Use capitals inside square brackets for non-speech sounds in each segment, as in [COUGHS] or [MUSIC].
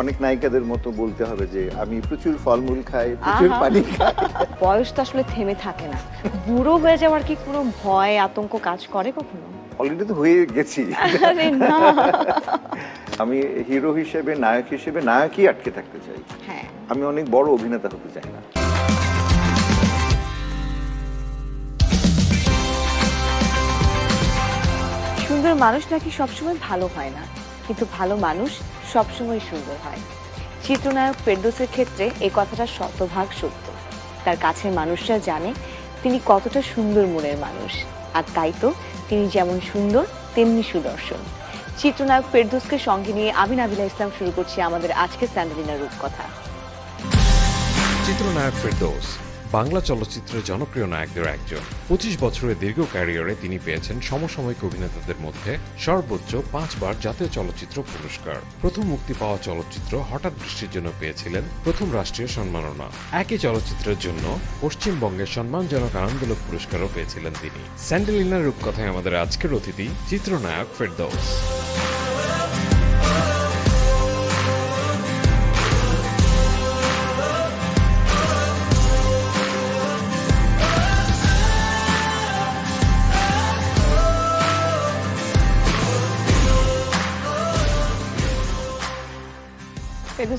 অনেক নায়িকাদের মতো বলতে হবে যে আমি প্রচুর ফলমূল খাই প্রচুর পানি খাই। বয়স তো আসলে থেমে থাকে না। বুড়ো হয়ে যাওয়ার কি কোনো ভয় আতঙ্ক কাজ করে কখনো? অলরেডি তো হয়ে গেছি। আমি হিরো হিসেবে নায়ক হিসেবে নায়কই আটকে থাকতে চাই। হ্যাঁ। আমি অনেক বড় অভিনেতা হতে চাই না। সুন্দর মানুষ নাকি সবসময় ভালো হয় না? কিন্তু ভালো মানুষ সবসময় সুন্দর হয়। চিত্রনায়ক ফেরদোসের ক্ষেত্রে এই কথাটা শতভাগ সত্য। তার কাছের মানুষরা জানে তিনি কতটা সুন্দর মনের মানুষ। আর তাই তো তিনি যেমন সুন্দর, তেমনি সুদর্শন। চিত্রনায়ক ফেরদোসকে সঙ্গে নিয়ে আমি নাবিলা ইসলাম শুরু করছি আমাদের আজকে স্যান্ডেলিনার রূপকথা। চিত্রনায়ক ফেরদৌস বাংলা চলচ্চিত্রের জনপ্রিয় নায়কদের একজন। পঁচিশ বছরের দীর্ঘ ক্যারিয়ারে তিনি পেয়েছেন সমসাময়িক অভিনেতাদের মধ্যে সর্বোচ্চ পাঁচবার জাতীয় চলচ্চিত্র পুরস্কার। প্রথম মুক্তি পাওয়া চলচ্চিত্র হঠাৎ বৃষ্টির জন্য পেয়েছিলেন প্রথম রাষ্ট্রীয় সম্মাননা। একই চলচ্চিত্রের জন্য পশ্চিমবঙ্গের সম্মানজনক আনন্দলোক পুরস্কারও পেয়েছিলেন তিনি। স্যান্ডেলিনার রূপকথায় আমাদের আজকের অতিথি, চিত্রনায়ক ফেরদৌস।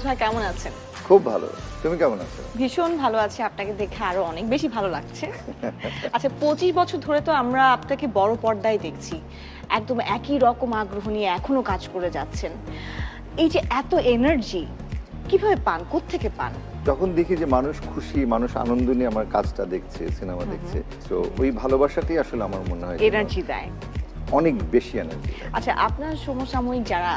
ভাই কেমন আছেন? খুব ভালো। তুমি কেমন আছো? ভীষণ ভালো আছে আপনাকে দেখে আরও অনেক বেশি ভালো লাগছে। আচ্ছা পঁচিশ বছর ধরে তো আমরা আপনাকে বড় পর্দায় দেখছি। একদম একই রকম আগ্রহ নিয়ে এখনও কাজ করে যাচ্ছেন। এই যে এত এনার্জি কীভাবে পান? থেকে পান? যখন দেখি যে মানুষ খুশি মানুষ আনন্দ নিয়ে আমার কাজটা দেখছে সিনেমা দেখছে তো ওই ভালোবাসাতেই আসলে আমার মনে হয় এনার্জি দেয়। অনেক বেশি এনার্জি আচ্ছা আপনার সমসাময়িক যারা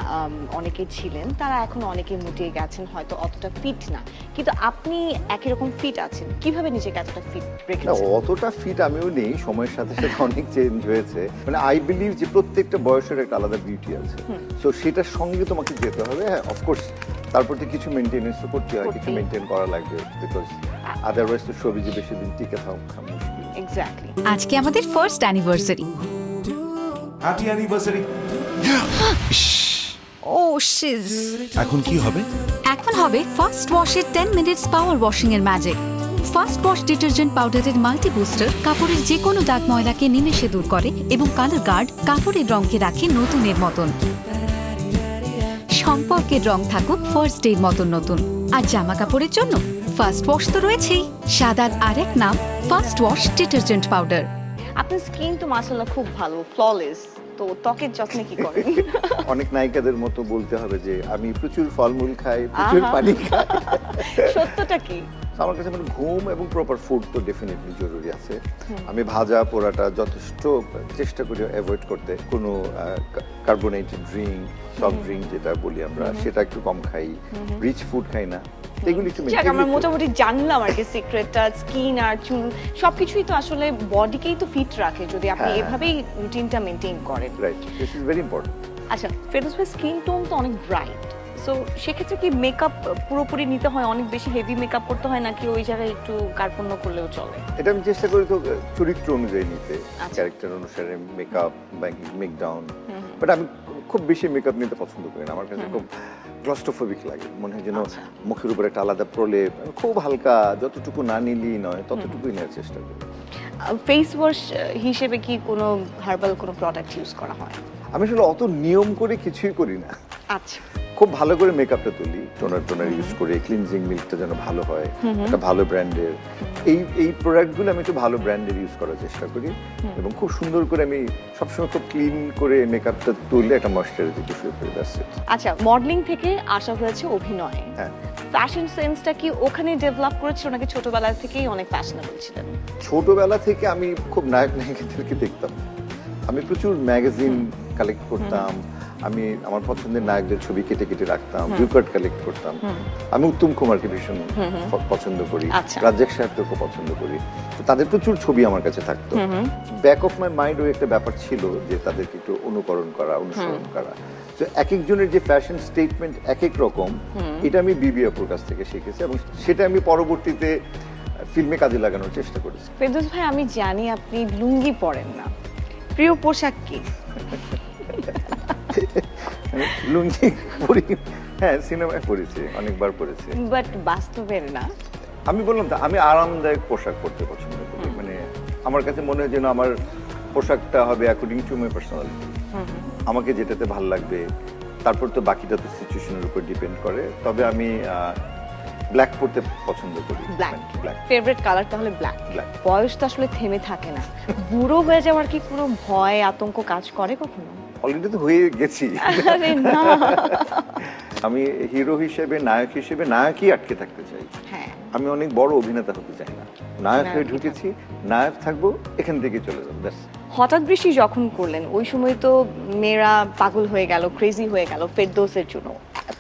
অনেকে ছিলেন তারা এখন অনেকে মুটিয়ে গেছেন হয়তো অতটা ফিট না। কিন্তু আপনি একই রকম ফিট আছেন। কীভাবে নিজেকে এতটা ফিট রেখেছেন? অতটা ফিট আমিও নেই সময়ের সাথে সাথে অনেক চেঞ্জ হয়েছে। মানে আই বিলিভ যে প্রত্যেকটা বয়সের একটা আলাদা বিউটি আছে। তো সেটার সঙ্গে তোমাকে যেতে হবে হ্যাঁ অফকোর্স তারপর তো কিছু মেনটেনেন্স তো করতে হয় কিছু মেনটেন করা লাগবে বিকজ আদারওয়াইজ তো যে বেশি দিন টিকে থাকা মুশকিল। এক্স্যাক্টলি আজকে আমাদের ফার্স্ট অ্যানিভার্সারি হ্যাপি অ্যানিভার্সারি ও শিজ এখন কি হবে? এখন হবে ফার্স্ট ওয়াশের 10 মিনিটস পাওয়ার ওয়াশিং এর ম্যাজিক ফার্স্ট ওয়াশ ডিটারজেন্ট পাউডারের মাল্টি বুস্টার কাপড়ের যে কোনো দাগ ময়লাকে নিমেষে দূর করে এবং কালার গার্ড কাপড়ের রঙকে রাখে নতুনের মতন। সম্পর্কের রং থাকুক ফার্স্ট ডের মতন নতুন। আর জামা কাপড়ের জন্য ফার্স্ট ওয়াশ তো রয়েছেই। সাদার আরেক নাম ফার্স্ট ওয়াশ ডিটারজেন্ট পাউডার আপনার স্কিন তো মাসাল্লাহ খুব ভালো ফ্ললেস তো ত্বকের যত্নে কি করেন? [LAUGHS] অনেক নায়িকাদের মতো বলতে হবে যে আমি প্রচুর ফলমূল খাই প্রচুর পানি খাই। [LAUGHS] সত্যটা কি? আমার কাছে মানে ঘুম এবং প্রপার ফুড তো ডেফিনেটলি জরুরি আছে। আমি ভাজা পোড়াটা যথেষ্ট চেষ্টা করি অ্যাভয়েড করতে। কোনো কার্বোনেটেড ড্রিঙ্ক সফট ড্রিঙ্ক যেটা বলি আমরা সেটা একটু কম খাই। রিচ ফুড খাই না। এগুলি একটু আমরা মোটামুটি জানলাম আর কি সিক্রেটটা স্কিন আর চুল সবকিছুই তো আসলে বডিকেই তো ফিট রাখে যদি আপনি হ্যাঁ। এভাবেই রুটিনটা মেনটেন করেন। Right this is very important আচ্ছা ফেরদৌস ভাই স্কিন টোন তো অনেক ব্রাইট সো সেক্ষেত্রে কি মেকআপ পুরোপুরি নিতে হয়? অনেক বেশি হেভি মেকআপ করতে হয় নাকি ওই জায়গায় একটু কার্পণ্য করলেও চলে? এটা আমি চেষ্টা করি তো চরিত্র অনুযায়ী নিতে। আচ্ছা। ক্যারেক্টার অনুসারে মেকআপ বা মেক ডাউন বাট আমি খুব বেশি মেকআপ নিতে পছন্দ করি না। আমার কাছে খুব ক্লস্টোফোবিক লাগে। মনে হয় যেন আচ্ছা। মুখের উপর একটা আলাদা প্রলেপ খুব হালকা যতটুকু না নিলেই নয় ততটুকুই নেওয়ার চেষ্টা করি। ফেস ওয়াশ হিসেবে কি কোনো হার্বাল কোনো প্রোডাক্ট ইউজ করা হয়? আমি আসলে অত নিয়ম করে কিছুই করি না। আচ্ছা। খুব ভালো করে মেকআপটা তুলি টোনার টোনার ইউজ করে ক্লিনজিং মিল্কটা যেন ভালো হয় একটা ভালো ব্র্যান্ডের এই এই প্রোডাক্টগুলো আমি একটু ভালো ব্র্যান্ডের ইউজ করার চেষ্টা করি এবং খুব সুন্দর করে আমি সবসময় খুব ক্লিন করে মেকআপটা তুললে একটা ময়শ্চারাইজার দিয়ে শুরু করে আচ্ছা মডেলিং থেকে আসা হয়েছে অভিনয়। হ্যাঁ। ফ্যাশন সেন্সটা কি ওখানে ডেভেলপ করেছিল নাকি ছোটবেলা থেকেই অনেক ফ্যাশনেবল ছিলেন? ছোটবেলা থেকে আমি খুব নায়ক নায়িকাদেরকে দেখতাম। আমি প্রচুর ম্যাগাজিন কালেক্ট করতাম আমি আমার পছন্দের নায়কদের ছবি কেটে কেটে রাখতাম ভিউকার্ড কালেক্ট করতাম। আমি উত্তম কুমারকে ভীষণ পছন্দ করি। আচ্ছা। রাজ্জাক সাহেবকে খুব পছন্দ করি। তো তাদের প্রচুর ছবি আমার কাছে থাকতো। ব্যাক অফ মাই মাইন্ড ওই একটা ব্যাপার ছিল যে তাদেরকে একটু অনুকরণ করা অনুসরণ করা। তো এক একজনের যে ফ্যাশন স্টেটমেন্ট এক এক রকম এটা আমি বিবি আপুর কাছ থেকে শিখেছি এবং সেটা আমি পরবর্তীতে ফিল্মে কাজে লাগানোর চেষ্টা করেছি। ফেরদৌস ভাই আমি জানি আপনি লুঙ্গি পরেন না। প্রিয় পোশাক কি? লুঙ্গি পরি হ্যাঁ সিনেমায় পড়েছি অনেকবার পড়েছি। বাট বাস্তবের না। আমি বললাম তো আমি আরামদায়ক পোশাক পরতে পছন্দ করি। মানে আমার কাছে মনে হয় যেন আমার পোশাকটা হবে অ্যাকর্ডিং টু মাই পার্সোনালিটি আমাকে যেটাতে ভালো লাগবে তারপর তো বাকিটা তো সিচুয়েশনের উপর ডিপেন্ড করে। তবে আমি ব্ল্যাক পরতে পছন্দ করি। ব্ল্যাক ব্ল্যাক ফেভারিট কালার তাহলে ব্ল্যাক. বয়স তো আসলে থেমে থাকে না। বুড়ো হয়ে যাওয়ার কি কোনো ভয় আতঙ্ক কাজ করে কখনো? অলরেডি তো হয়ে গেছি। আমি হিরো হিসেবে নায়ক হিসেবে নায়কই আটকে থাকতে চাই। হ্যাঁ। আমি অনেক বড় অভিনেতা হতে চাই না। নায়ক হয়ে ঢুকেছি নায়ক থাকব এখান থেকে চলে যাব ব্যাস। হঠাৎ বৃষ্টি যখন করলেন ওই সময় তো মেয়েরা পাগল হয়ে গেল ক্রেজি হয়ে গেল ফেরদৌসের জন্য।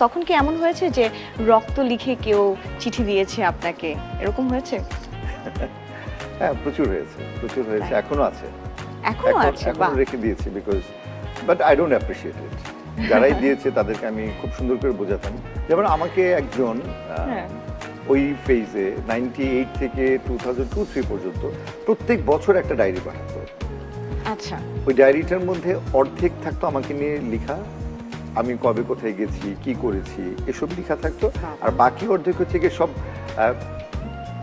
তখন কি এমন হয়েছে যে রক্ত লিখে কেউ চিঠি দিয়েছে আপনাকে? এরকম হয়েছে? হ্যাঁ প্রচুর হয়েছে প্রচুর হয়েছে এখনও আছে। এখনও আছে রেখে দিয়েছি because but I don't appreciate it যারাই দিয়েছে তাদেরকে আমি খুব সুন্দর করে বোঝাতাম। যেমন আমাকে একজন হ্যাঁ। ওই ফেজে নাইনটি এইট থেকে টু থাউজেন্ড টু থ্রি পর্যন্ত প্রত্যেক বছর একটা ডায়েরি পাঠাতো। আচ্ছা। ওই ডায়েরিটার মধ্যে অর্ধেক থাকতো আমাকে নিয়ে লেখা আমি কবে কোথায় গেছি কি করেছি এসব লেখা থাকতো। আর বাকি অর্ধেক হচ্ছে গিয়ে সব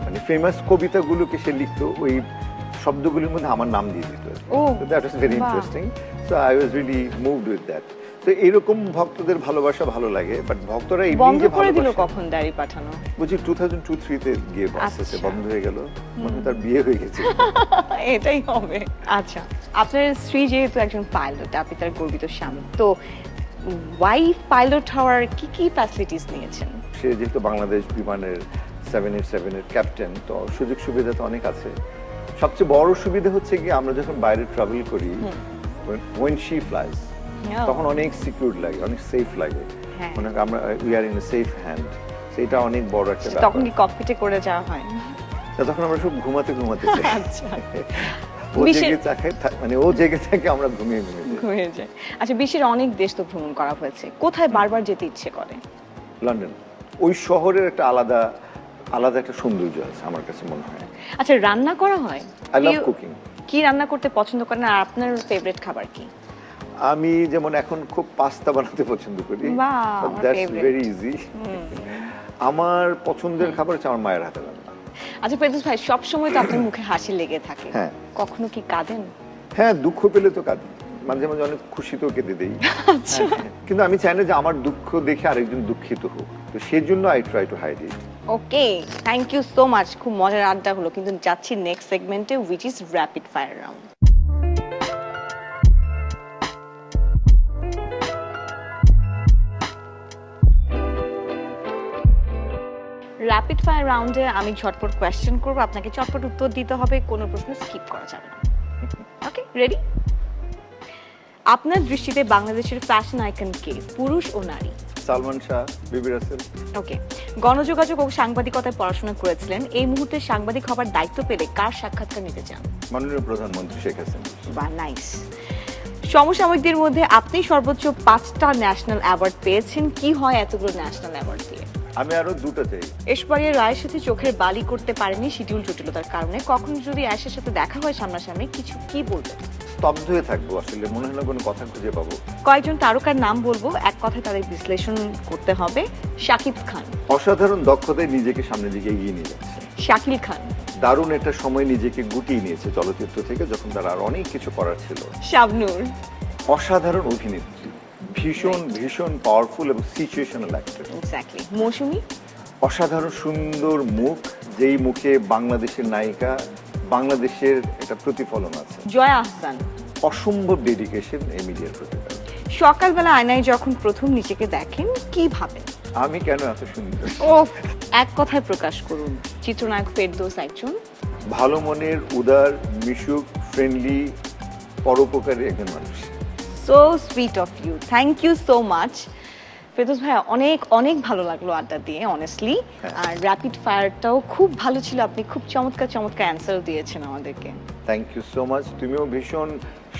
মানে ফেমাস কবিতাগুলোকে সে লিখতো ওই শব্দগুলোর মধ্যে আমার নাম দিয়ে দিত। That was very interesting so I was really moved with that তো এরকম ভক্তদের ভালোবাসা ভালো লাগে বাট ভক্তরা এমনি বন্ধ যে করে দিল কখন ডায়েরি পাঠানো? থাউজেন্ড টু থ্রিতে গিয়ে আস্তে আচ্ছা। বন্ধ হয়ে গেল। মনে তার বিয়ে হয়ে গেছে। [LAUGHS] এটাই হবে। আচ্ছা আপনার স্ত্রী যেহেতু একজন পাইলট আপনি তার গর্বিত স্বামী তো ওয়াইফ পাইলট হওয়ার কি কি ফ্যাসিলিটিস নিয়েছেন? সে যেহেতু বাংলাদেশ বিমানের সেভেন এইট সেভেনের ক্যাপ্টেন তো সুযোগ সুবিধা তো অনেক আছে। সবচেয়ে বড় সুবিধা হচ্ছে কি আমরা যখন বাইরে ট্রাভেল করি ওয়েন শি ফ্লাইজ তখন অনেক সিকিউর লাগে অনেক সেফ লাগে। মনে হয় আমরা we are in safe hand সেটা অনেক বড় একটা তখন কি ককপিটে করে যাওয়া হয়? তখন আমরা সব ঘুমাতে ঘুমাতে। [LAUGHS] আচ্ছা। ও জেগে থাকে মানে ও জেগে থাকে আমরা ঘুমিয়ে ঘুমিয়ে যাই। আচ্ছা বিশ্বের অনেক দেশ তো ভ্রমণ করা হয়েছে। কোথায় বারবার যেতে ইচ্ছে করে? লন্ডন। ওই শহরের একটা আলাদা আলাদা একটা সৌন্দর্য আছে আমার কাছে মনে হয়। আচ্ছা রান্না করা হয়? আই লাভ কুকিং কি রান্না করতে পছন্দ করেন আর আপনার ফেভারিট খাবার কি? আমি যেমন এখন খুব পাস্তা বানাতে পছন্দ করি। দ্যাটস ভেরি ইজি আমার পছন্দের খাবার হচ্ছে আমার মায়ের হাতে রান্না। আচ্ছা ফেরদৌস ভাই সব সময় তো [COUGHS] আপনার মুখে হাসি লেগে থাকে। হ্যাঁ। কখনো কি কাঁদেন? হ্যাঁ দুঃখ পেলে তো কাঁদি। মাঝে মাঝে অনেক খুশিতেও কেঁদে দেই। [LAUGHS] আচ্ছা। হ্যাঁ, কিন্তু আমি চাই না যে আমার দুঃখ দেখে আরেকজন দুঃখিত হোক। তো সেজন্য I try to hide it okay thank you so much খুব মজার আড্ডা হলো, কিন্তু যাচ্ছি নেক্সট সেগমেন্টে which is rapid fire round rapid fire রাউন্ডে আমি ঝটপট কোয়েশ্চেন করব, আপনাকে চটপট উত্তর দিতে হবে, কোনো প্রশ্ন স্কিপ করা যাবে না। ওকে রেডি আপনার দৃষ্টিতে বাংলাদেশের ফ্যাশন আইকন কে, পুরুষ ও নারী? সালমান শাহ বিবি রাসেল ওকে গণযোগাযোগ ও সাংবাদিকতায় পড়াশোনা করেছিলেন। এই মুহূর্তে সাংবাদিক হবার দায়িত্ব পেলে কার সাক্ষাৎকার নিতে চান? মাননীয় প্রধানমন্ত্রী শেখ হাসিনা। বা নাইস সমসাময়িকদের মধ্যে আপনি সর্বোচ্চ পাঁচটা ন্যাশনাল অ্যাওয়ার্ড পেয়েছেন। কি হয় এতগুলো ন্যাশনাল অ্যাওয়ার্ড দিয়ে? আমি আরও দুটো চাই। এসপারিয়া রায়ের সাথে চোখের বালি করতে পারেনি শিডিউল জটিলতার কারণে। কখন যদি অ্যাশের সাথে দেখা হয় সামনাসামনি কিছু কি বলবেন? স্তব্ধ হয়ে থাকব। আসলে মনে হয় না কোনো কথা খুঁজে পাবো। কয়েকজন তারকার নাম বলব। এক কথায় তাদের বিশ্লেষণ করতে হবে। শাকিব খান। অসাধারণ দক্ষতায় নিজেকে সামনের দিকে এগিয়ে নিয়ে যাচ্ছে। শাকিল খান। দারুণ একটা সময় নিজেকে গুটিয়ে নিয়েছে চলচ্চিত্র থেকে যখন তার আর অনেক কিছু করার ছিল। শাবনূর। অসাধারণ অভিনেত্রী। ভীষণ ভীষণ পাওয়ারফুল এবং সিচুয়েশনাল অ্যাক্টর এক্স্যাক্টলি মৌসুমী? অসাধারণ সুন্দর মুখ যেই মুখে বাংলাদেশের নায়িকা বাংলাদেশের একটা প্রতিফলন আছে। জয়া আহসান। অসম্ভব ডেডিকেশন এই মিডিয়ার প্রতি। সকালবেলা আয়নায় যখন প্রথম নিজেকে দেখেন কি ভাবেন? আমি কেন এত সুন্দর? ও এক কথায় প্রকাশ করুন চিত্রনায়ক ফেরদৌস একজন। ভালো মনের উদার মিশুক ফ্রেন্ডলি পরোপকারী একজন মানুষ। So sweet of you thank you so much Ferdous ভাইয়া অনেক অনেক ভালো লাগল আড্ডা দিয়ে অনেস্টলি হ্যাঁ। আর র্যাপিড ফায়ারটাও খুব ভালো ছিল। আপনি খুব চমৎকার চমৎকার অ্যান্সার দিয়েছেন আমাদেরকে। থ্যাংক ইউ সো মাচ তুমিও ভীষণ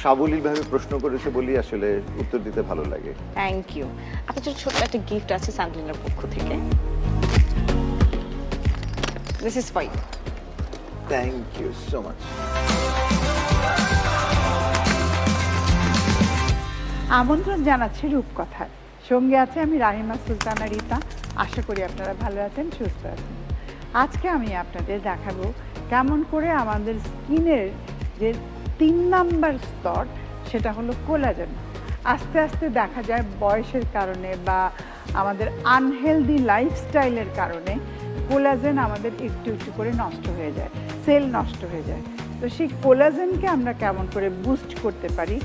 সাবলীলভাবে প্রশ্ন করেছ বলেই আসলে উত্তর দিতে ভালো লাগে। থ্যাংক ইউ আপনার জন্য ছোট্ট একটা গিফট আছে স্যান্ডলিনের পক্ষ থেকে। This is five thank you so much আমন্ত্রণ জানাচ্ছে রূপকথার। সঙ্গে আছে আমি রাহিমা সুলতানা রিতা। আশা করি আপনারা ভালো আছেন, সুস্থ আছেন। আজকে আমি আপনাদের দেখাবো কেমন করে আমাদের স্কিনের যে তিন নাম্বার স্তর, সেটা হলো কোলাজেন। আস্তে আস্তে দেখা যায় বয়সের কারণে বা আমাদের আনহেলদি লাইফস্টাইলের কারণে কোলাজেন আমাদের একটু একটু করে নষ্ট হয়ে যায় সেল নষ্ট হয়ে যায়। তো সেই কোলাজেনকে আমরা কেমন করে বুস্ট করতে পারি,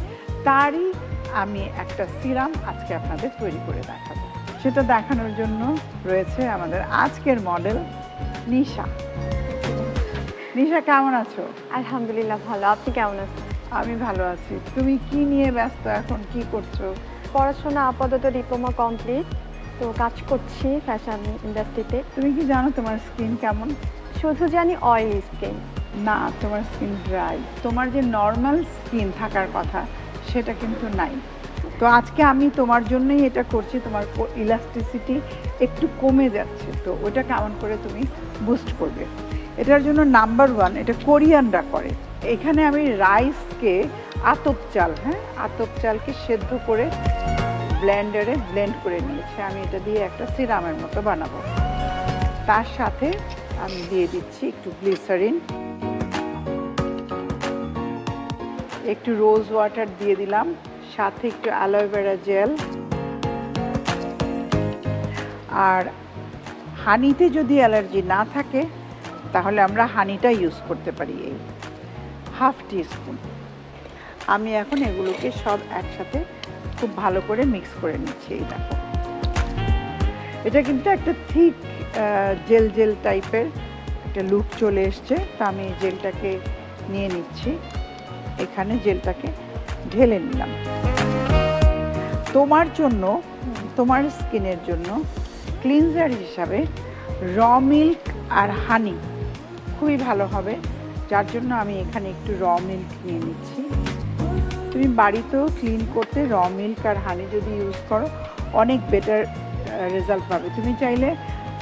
তারই আমি একটা সিরাম আজকে আপনাদের তৈরি করে দেখাবো। সেটা দেখানোর জন্য রয়েছে আমাদের আজকের মডেল নিশা। নিশা কেমন আছো? আলহামদুলিল্লাহ ভালো। আপনি কেমন আছেন? আমি ভালো আছি। তুমি কি নিয়ে ব্যস্ত এখন? কি করছ? পড়াশোনা আপাতত ডিপ্লোমা কমপ্লিট। তো কাজ করছি ফ্যাশন ইন্ডাস্ট্রিতে। তুমি কি জানো তোমার স্কিন কেমন? শুধু জানি অয়েলি স্কিন না তোমার স্কিন ড্রাই তোমার যে নর্মাল স্কিন থাকার কথা সেটা কিন্তু নাই। তো আজকে আমি তোমার জন্যই এটা করছি, তোমার ইলাস্টিসিটি একটু কমে যাচ্ছে। তো ওটা কেমন করে তুমি বুস্ট করবে? এটার জন্য নাম্বার ওয়ান এটা কোরিয়ানরা করে। এখানে আমি রাইসকে আতপ চাল হ্যাঁ? আতপ চালকে সেদ্ধ করে ব্লেন্ডারে ব্লেন্ড করে নিয়েছি। আমি এটা দিয়ে একটা সিরামের মতো বানাবো। তার সাথে আমি দিয়ে দিচ্ছি একটু গ্লিসারিন একটু রোজ ওয়াটার দিয়ে দিলাম, সাথে একটু অ্যালোভেরা জেল আর হানিতে যদি অ্যালার্জি না থাকে, তাহলে আমরা হানিটা ইউজ করতে পারি এই হাফ স্পুন আমি এখন এগুলোকে সব একসাথে খুব ভালো করে মিক্স করে নিচ্ছি এই দেখো। এটা কিন্তু একটা থিক জেল জেল টাইপের একটা লুক চলে এসছে, তা আমি জেলটাকে নিয়ে নিচ্ছি। এখানে জেলটাকে ঢেলে নিলাম। তোমার জন্য, তোমার স্কিনের জন্য ক্লিনজার হিসাবে র মিল্ক আর হানি খুবই ভালো হবে। যার জন্য আমি এখানে একটু র মিল্ক নিয়ে নিচ্ছি। তুমি বাড়িতেও ক্লিন করতে র মিল্ক আর হানি যদি ইউজ করো, অনেক বেটার রেজাল্ট পাবে। তুমি চাইলে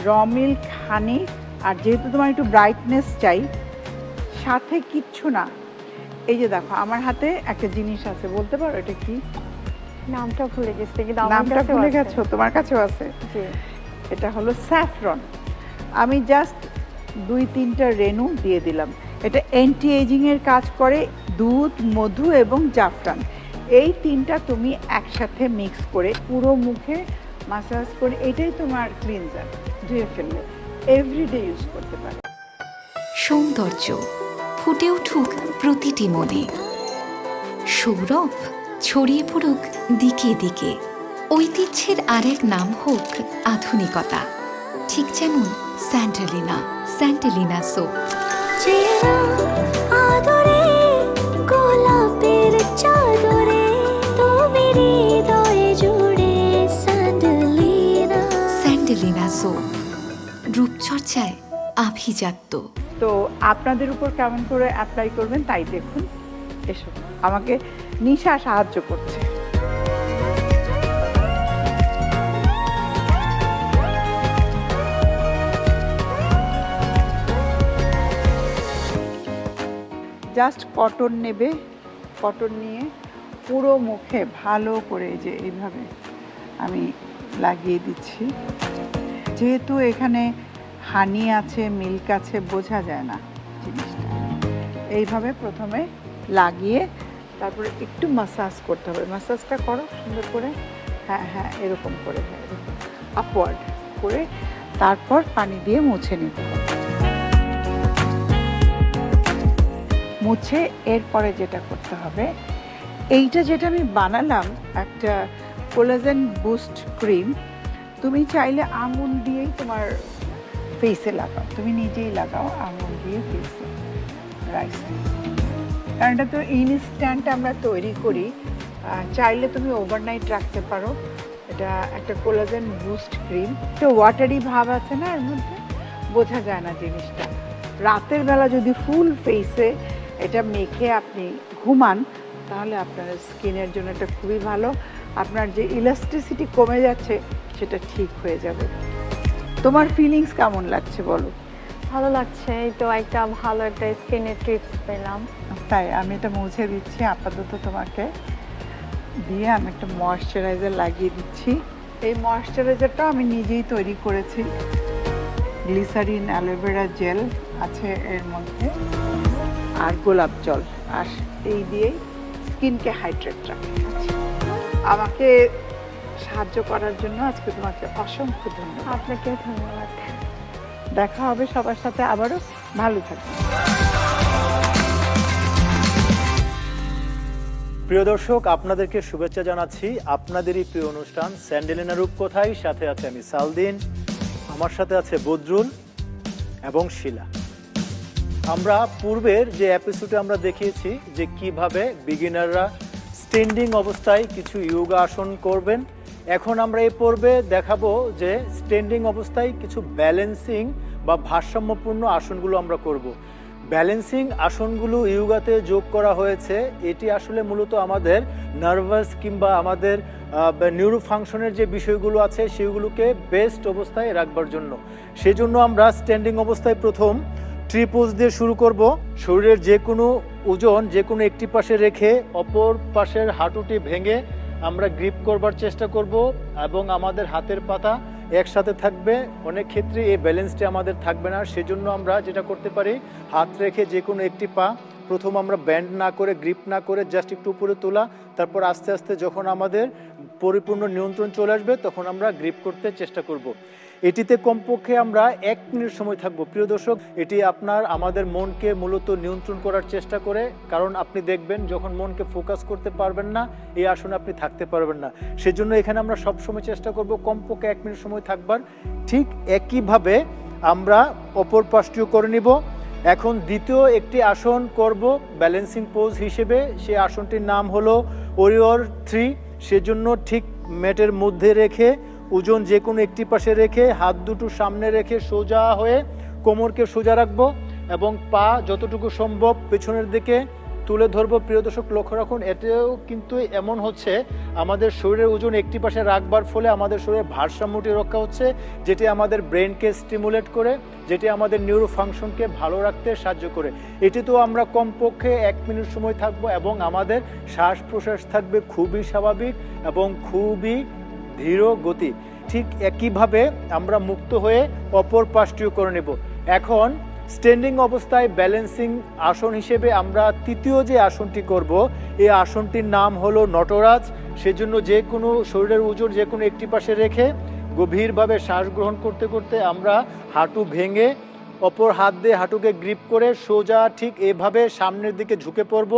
র মিল্ক, হানি আর যেহেতু তোমার একটু ব্রাইটনেস চাই, সাথে কিচ্ছু না এই যে দেখো আমার হাতে একটা জিনিস আছে বলতে পারো এটা কি? নামটা ভুলে গেছি কিন্তু আমার নামটা ভুলে গেছো তোমার কাছেও আছে? জি। এটা হলো স্যাফরন। আমি জাস্ট দুই তিনটা রেনু দিয়ে দিলাম। এটা অ্যান্টি এজিং এর কাজ করে দুধ মধু এবং জাফরান। এই তিনটা তুমি একসাথে মিক্স করে পুরো মুখে মাসাজ করে এটাই তোমার ক্লিনজার ধুয়ে ফেললে। এভরিডে ইউজ করতে পারো। সৌন্দর্য ফুটে উঠুক প্রতিটি মনে। সৌরভ ছড়িয়ে পড়ুক দিকে দিকে। ঐতিহ্যের আরেক নাম হোক আধুনিকতা। ঠিক যেমন স্যান্টালিনা স্যান্টালিনা সোপ। স্যান্ডেলিনা সোপ। রূপচর্চায় আভিজাত্য। তো আপনাদের উপর কেমন করে অ্যাপ্লাই করবেন তাই দেখুন। এসো, আমাকে নিশা সাহায্য করছে। জাস্ট কটন নেবে কটন নিয়ে পুরো মুখে ভালো করে যে এইভাবে আমি লাগিয়ে দিচ্ছি। যেহেতু এখানে হানি আছে, মিল্ক আছে, বোঝা যায় না জিনিসটা। এইভাবে প্রথমে লাগিয়ে তারপরে একটু মাসাজ করতে হবে। মাসাজটা করো সুন্দর করে। হ্যাঁ হ্যাঁ এরকম করে হ্যাঁ আপওয়ার্ড করে তারপর পানি দিয়ে মুছে নিতে হবে। মুছে এরপরে যেটা করতে হবে, এইটা যেটা আমি বানালাম, একটা কোলাজেন বুস্ট ক্রিম তুমি চাইলে আঙুল দিয়েই তোমার ফেসে লাগাও। তুমি নিজেই লাগাও আঙুল দিয়ে ফেসে রাইস কারণ এটা তো ইনস্ট্যান্ট আমরা তৈরি করি। চাইলে তুমি ওভারনাইট রাখতে পারো। এটা একটা কোলাজেন বুস্ট ক্রিম তো ওয়াটারি ভাব আছে না এর মধ্যে? বোঝা যায় না জিনিসটা। রাতের বেলা যদি ফুল ফেসে এটা মেখে আপনি ঘুমান, তাহলে আপনার স্কিনের জন্য এটা খুবই ভালো। আপনার যে ইলাস্টিসিটি কমে যাচ্ছে, সেটা ঠিক হয়ে যাবে। তোমার ফিলিংস কেমন লাগছে বলো? ভালো লাগছে এই তো একটা ভালো একটা স্কিনের টিপস পেলাম। তাই আমি এটা মুছে দিচ্ছি আপাতত তোমাকে দিয়ে আমি একটা ময়শ্চারাইজার লাগিয়ে দিচ্ছি। এই ময়শ্চারাইজারটা আমি নিজেই তৈরি করেছি। গ্লিসারিন অ্যালোভেরা জেল আছে এর মধ্যে আর গোলাপ জল। আর এই দিয়েই স্কিনকে হাইড্রেট রাখে আমাকে সাহায্য করার জন্য আজকে তোমাকে অসংখ্য ধন্যবাদ। আপনাকে ধন্যবাদ। দেখা হবে সবার সাথে আবারও। ভালো থাকবে প্রিয় দর্শক আপনাদেরকে শুভেচ্ছা জানাচ্ছি। আপনাদেরই প্রিয় অনুষ্ঠান স্যান্ডেলিনা রূপকথায় সাথে আছে আমি সালদিন আমার সাথে আছে বদরুল এবং শিলা। আমরা পূর্বের যে এপিসোডে আমরা দেখিয়েছি যে কীভাবে বিগিনাররা স্ট্যান্ডিং অবস্থায় কিছু ইয়োগা আসন করবেন এখন আমরা এই পর্বে দেখাবো যে স্ট্যান্ডিং অবস্থায় কিছু ব্যালেন্সিং বা ভারসাম্যপূর্ণ আসনগুলো আমরা করব। ব্যালেন্সিং আসনগুলো ইয়োগাতে যোগ করা হয়েছে। এটি আসলে মূলত আমাদের নার্ভাস কিংবা আমাদের নিউরো ফাংশনের যে বিষয়গুলো আছে, সেগুলোকে বেস্ট অবস্থায় রাখবার জন্য। সেজন্য আমরা স্ট্যান্ডিং অবস্থায় প্রথম ট্রিপোজ দিয়ে শুরু করব। শরীরের যে কোনো ওজন যে কোনো একটি পাশে রেখে অপর পাশের হাঁটুটি ভেঙে আমরা গ্রিপ করবার চেষ্টা করব এবং আমাদের হাতের পাতা একসাথে থাকবে। অনেক ক্ষেত্রে এই ব্যালেন্সটি আমাদের থাকবে না। সেজন্য আমরা যেটা করতে পারি, হাত রেখে যে কোনো একটি পা, প্রথম আমরা ব্যান্ড না করে গ্রিপ না করে জাস্ট একটু উপরে তোলা, তারপর আস্তে আস্তে যখন আমাদের পরিপূর্ণ নিয়ন্ত্রণ চলে আসবে, তখন আমরা গ্রিপ করতে চেষ্টা করব। এটিতে কমপক্ষে আমরা এক মিনিট সময় থাকব। প্রিয় দর্শক, এটি আপনার, আমাদের মনকে মূলত নিয়ন্ত্রণ করার চেষ্টা করে, কারণ আপনি দেখবেন যখন মনকে ফোকাস করতে পারবেন না, এই আসনে আপনি থাকতে পারবেন না। সেজন্য এখানে আমরা সব সময় চেষ্টা করব কমপক্ষে এক মিনিট সময় থাকবার। ঠিক একইভাবে আমরা অপর পাশটিও করে নিব। এখন দ্বিতীয় একটি আসন করব ব্যালেন্সিং পোজ হিসেবে। সেই আসনটির নাম হলো ওরিওর থ্রি। সেজন্য ঠিক ম্যাটের মধ্যে রেখে ওজন যে কোনো একটি পাশে রেখে, হাত দুটো সামনে রেখে সোজা হয়ে কোমরকে সোজা রাখব এবং পা যতটুকু সম্ভব পেছনের দিকে তুলে ধরবো। প্রিয় দর্শক, লক্ষ্য রাখুন, এতেও কিন্তু এমন হচ্ছে, আমাদের শরীরের ওজন একটি পাশে রাখবার ফলে আমাদের শরীরের ভারসাম্যটি রক্ষা হচ্ছে, যেটি আমাদের ব্রেনকে স্টিমুলেট করে, যেটি আমাদের নিউরো ফাংশনকে ভালো রাখতে সাহায্য করে। এটি তো আমরা কমপক্ষে এক মিনিট সময় থাকব এবং আমাদের শ্বাস প্রশ্বাস থাকবে, খুবই স্বাভাবিক এবং খুবই ধীর গতি। ঠিক একইভাবে আমরা মুক্ত হয়ে অপর পাশটিও করে নেব। এখন স্ট্যান্ডিং অবস্থায় ব্যালেন্সিং আসন হিসেবে আমরা তৃতীয় যে আসনটি করব, এই আসনটির নাম হলো নটরাজ। সেজন্য যে কোনো শরীরের ওজন যে কোনো একটি পাশে রেখে গভীরভাবে শ্বাস গ্রহণ করতে করতে আমরা হাঁটু ভেঙে অপর হাত দিয়ে হাঁটুকে গ্রিপ করে সোজা ঠিক এভাবে সামনের দিকে ঝুঁকে পড়ব।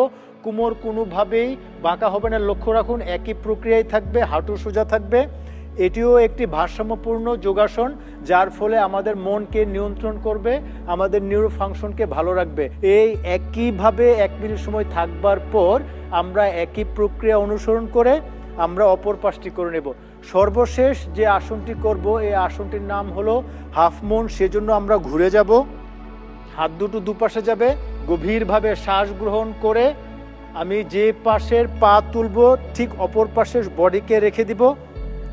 কোমর কোনোভাবেই বাঁকা হবে না। লক্ষ্য রাখুন, একই প্রক্রিয়ায় থাকবে হাঁটু সোজা থাকবে। এটিও একটি ভারসাম্যপূর্ণ যোগাসন, যার ফলে আমাদের মনকে নিয়ন্ত্রণ করবে, আমাদের নিউরো ফাংশনকে ভালো রাখবে। এই একইভাবে এক মিনিট সময় থাকবার পর আমরা একই প্রক্রিয়া অনুসরণ করে আমরা অপর পাশটি করে নেব। সর্বশেষ যে আসনটি করব, এই আসনটির নাম হলো হাফ মুন। সেজন্য আমরা ঘুরে যাব। হাত দুটো দুপাশে যাবে। গভীরভাবে শ্বাস গ্রহণ করে আমি যে পাশের পা তুলব, ঠিক অপর পাশের বডিকে রেখে দিব।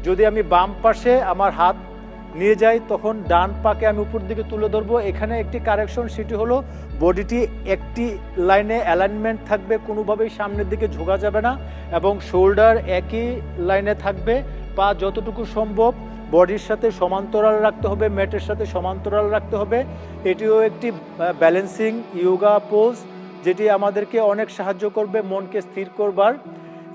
যদি আমি বাম পাশে আমার হাত নিয়ে যাই, তখন ডান পাকে আমি উপর দিকে তুলে ধরবো। এখানে একটি কারেকশন, সেটি হলো বডিটি একটি লাইনে অ্যালাইনমেন্ট থাকবে, কোনোভাবেই সামনের দিকে ঝোঁকা যাবে না এবং শোল্ডার একই লাইনে থাকবে। পা যতটুকু সম্ভব বডির সাথে সমান্তরাল রাখতে হবে, ম্যাটের সাথে সমান্তরাল রাখতে হবে। এটিও একটি ব্যালেন্সিং ইয়োগা পোজ যেটি আমাদেরকে অনেক সাহায্য করবে, মনকে স্থির করবার।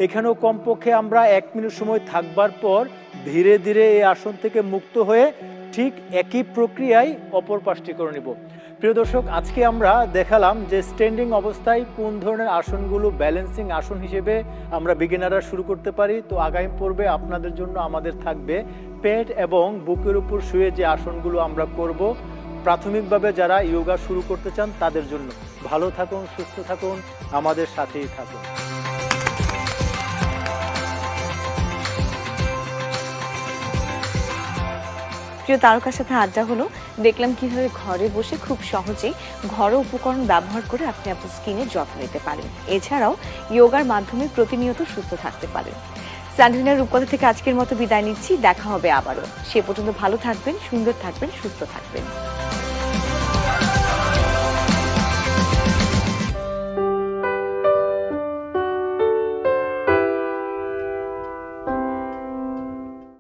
এখানেও কমপক্ষে আমরা এক মিনিট সময় থাকবার পর ধীরে ধীরে এই আসন থেকে মুক্ত হয়ে ঠিক একই প্রক্রিয়ায় অপর পাশটি করে নিব। প্রিয় দর্শক, আজকে আমরা দেখালাম যে স্ট্যান্ডিং অবস্থায় কোন ধরনের আসনগুলো ব্যালেন্সিং আসন হিসেবে আমরা বিগিনাররা শুরু করতে পারি। তো আগামী পর্বে আপনাদের জন্য আমাদের থাকবে পেট এবং বুকের উপর শুয়ে যে আসনগুলো আমরা করব প্রাথমিকভাবে যারা যোগা শুরু করতে চান, তাদের জন্য ভালো থাকুন, সুস্থ থাকুন, আমাদের সাথেই থাকুন। প্রিয় তারকার সাথে আড্ডা হলো, দেখলাম কীভাবে ঘরে বসে খুব সহজেই ঘরোয়া উপকরণ ব্যবহার করে আপনি আপনার স্কিনের যত্ন নিতে পারেন। এছাড়াও যোগার মাধ্যমে প্রতিনিয়ত সুস্থ থাকতে পারেন। স্যান্ডেলিনার রূপকথা থেকে আজকের মতো বিদায় নিচ্ছি, দেখা হবে আবারও। সে পর্যন্ত ভালো থাকবেন, সুন্দর থাকবেন, সুস্থ থাকবেন।